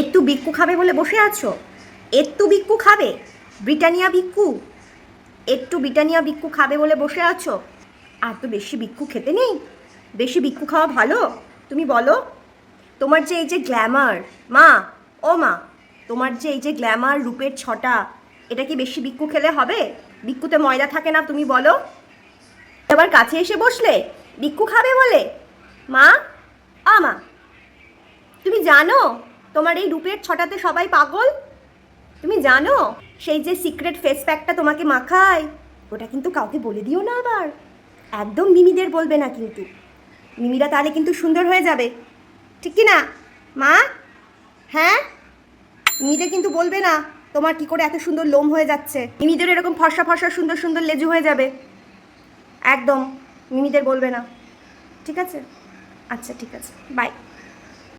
একটু বিক্কু খাবে বলে বসে আছো? একটু বিক্কু খাবে? ব্রিটানিয়া বিক্কু একটু ব্রিটানিয়া বিক্কু খাবে বলে বসে আছো? আর তো বেশি বিক্কু খেতে নেই। বেশি বিক্কু খাওয়া ভালো? তুমি বলো। তোমার যে এই যে গ্ল্যামার, মা, ও মা, তোমার যে এই যে গ্ল্যামার রূপের ছটা, এটা কি বেশি বিক্কু খেলে হবে? বিক্কুতে ময়দা থাকে না, তুমি বলো। আবার কাছে এসে বসলে বিক্কু খাবে বলে? মা? আ মা, তুমি জানো তোমার এই রূপের ছটাতে সবাই পাগল? তুমি জানো, সেই যে সিক্রেট ফেস প্যাকটা তোমাকে মাখায়, ওটা কিন্তু কাউকে বলে দিও না আবার। একদম মিমিদের বলবে না কিন্তু। মিমিরা তাহলে কিন্তু সুন্দর হয়ে যাবে। ঠিক কি না? মা? হ্যাঁ? মিমিদের কিন্তু বলবে না, তোমার কি করে এত সুন্দর লোম হয়ে যাচ্ছে। মিমিদের এরকম ফর্সা ফর্সা সুন্দর সুন্দর লেজু হয়ে যাবে। একদম, মিমিদের বলবে না। ঠিক আছে? আচ্ছা ঠিক আছে। বাই